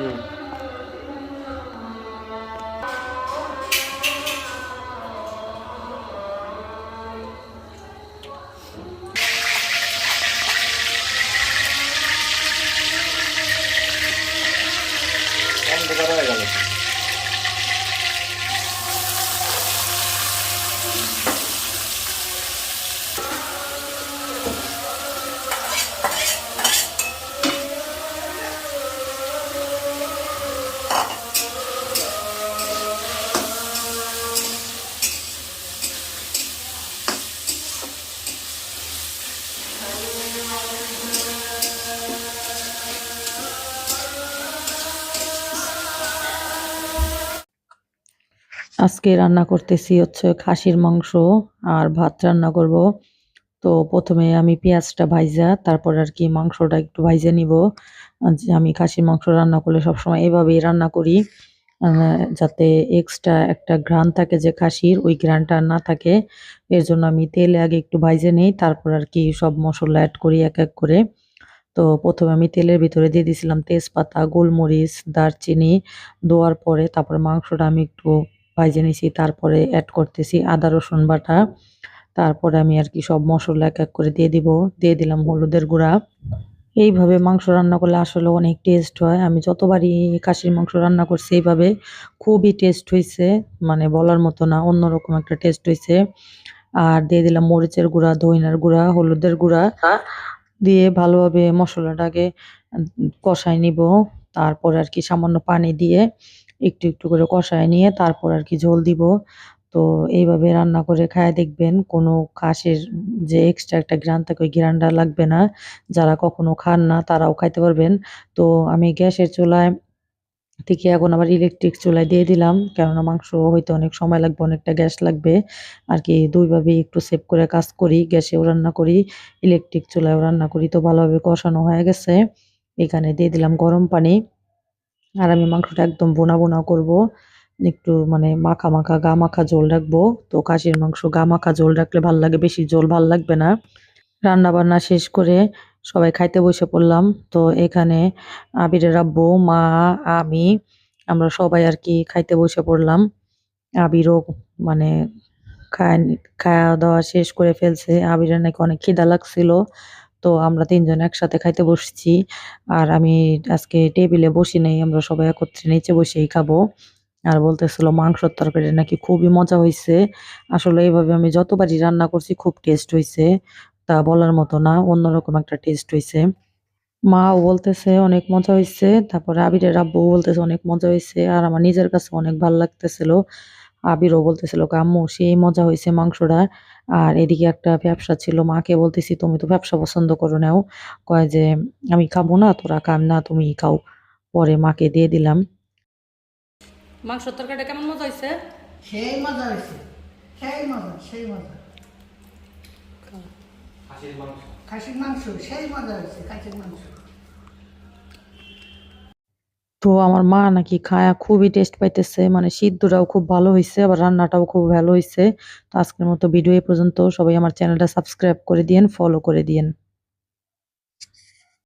う。でかない？ね。আজকে রান্না করতেছি হচ্ছে খাসির মাংস আর ভাত রান্না করব। তো প্রথমে আমি পেঁয়াজটা ভাইজা, তারপর আর কি মাংসটা একটু ভাইজে নিব। আমি খাসির মাংস রান্না করলে সবসময় এভাবেই রান্না করি। যাতে এক্সট্রা একটা ঘ্রাণ থাকে যে খাসির, ওই ঘ্রাণটা না থাকে। এর জন্য আমি তেলে আগে একটু ভাইজে নেই, তারপর আর কি সব মশলা অ্যাড করি এক এক করে। তো প্রথমে আমি তেলের ভিতরে দিয়ে দিয়েছিলাম তেজপাতা, গোলমরিচ, দারচিনি, দেওয়ার পরে তারপরে মাংসটা আমি একটু ভাইজে নিয়েছি তারপরে অ্যাড করতেছি আদা, রসুন বাটা। তারপরে আমি আর কি সব মশলা এক এক করে দিয়ে দিব, দিয়ে দিলাম হলুদের গুঁড়া। এইভাবে মাংস রান্না করলে আসলে অনেক টেস্ট হয়। আমি যতবারই কাশির মাংস রান্না করছি, এইভাবে খুবই টেস্ট হয়েছে মানে বলার মতো না, অন্যরকম একটা টেস্ট হয়েছে আর দিয়ে দিলাম মরিচের গুঁড়া, ধইনার গুঁড়া, হলুদের গুঁড়া। দিয়ে ভালোভাবে মশলাটাকে কষায় নিব। তারপর আর কি সামান্য পানি দিয়ে একটু একটু করে কষায় নিয়ে তারপর আর কি ঝোল দিব। তো এইভাবে রান্না করে খায় দেখবেন, কোনো খাসির যে এক্সট্রা একটা ঘ্রাণ থাকে ওই ঘ্রাণটা লাগবে না। যারা কখনো খান না তারাও খাইতে পারবেন। তো আমি গ্যাসের চুলায় থেকে এখন আবার ইলেকট্রিক চুলায় দিয়ে দিলাম, কেননা মাংস হইতে অনেক সময় লাগবে, অনেকটা গ্যাস লাগবে। আর কি দুইভাবেই একটু সেভ করে কাজ করি, গ্যাসেও রান্না করি ইলেকট্রিক চুলায়ও রান্না করি, তো ভালোভাবে কষানো হয়ে গেছে। এখানে দিয়ে দিলাম গরম পানি। আর আমি মাংসটা একদম বোনা বোনা করব। একটু মানে মাখা মাখা গা মাখা ঝোল রাখব। তো খাসির মাংস গা মাখা ঝোল রাখলে ভালো লাগে, বেশি ঝোল ভালো লাগবে না। রান্না বান্না শেষ করে সবাই খাইতে বসে পড়লাম। তো এখানে আবিরের আব্বু, মা, আমি, আমরা সবাই আর কি খাইতে বসে পড়লাম। আবিরও মানে খায়, খাওয়া দাওয়া শেষ করে ফেলছে। আবিরের নাকি অনেক খিদা লাগছিল। তো আমরা তিনজন একসাথে খাইতে বসছি। আর আমি আজকে টেবিলে বসি নাই, আমরা সবাই একত্রে নিচে বসেই খাব। আর বলতেছিল, মাংসর তরকারি নাকি খুবই মজা হয়েছে আসলে এইভাবে আমি যতবারই রান্না করছি, খুব টেস্ট হয়েছে তা বলার মতো না, অন্যরকম একটা টেস্ট হয়েছে মাও বলতেছে, অনেক মজা হয়েছে তারপরে আবিরের আব্বু বলতেছে, অনেক মজা হয়েছে আর আমার নিজের কাছে অনেক ভালো লাগতেছিল। আবিরও বলতেছিল আম্মু সেই মজা হয়েছে মাংসটা। আর এদিকে একটা ব্যবসা ছিল মাকে বলতেছি তুমি তো ব্যবসা পছন্দ করো নাও। কয় যে আমি খাব না তোরা খাম না তুমি খাও। পরে মাকে দিয়ে দিলাম। মাংসর তরকারিটা কেমন মজা হয়েছে সেই মজা হয়েছে সেই মজা সেই মজা। খাসির মাংস। খাসির মাংস সেই মজা হয়েছে খাসির মাংস। তো আমার মা নাকি খায়া খুবই টেস্ট পাইতেছে মানে সিদ্ধটাও খুব ভালো হয়েছে আবার রান্নাটাও খুব ভালো হয়েছে তো আজকের মতো ভিডিও এ পর্যন্ত। সবাই আমার চ্যানেলটা সাবস্ক্রাইব করে দিয়েন ফলো করে দিয়েন।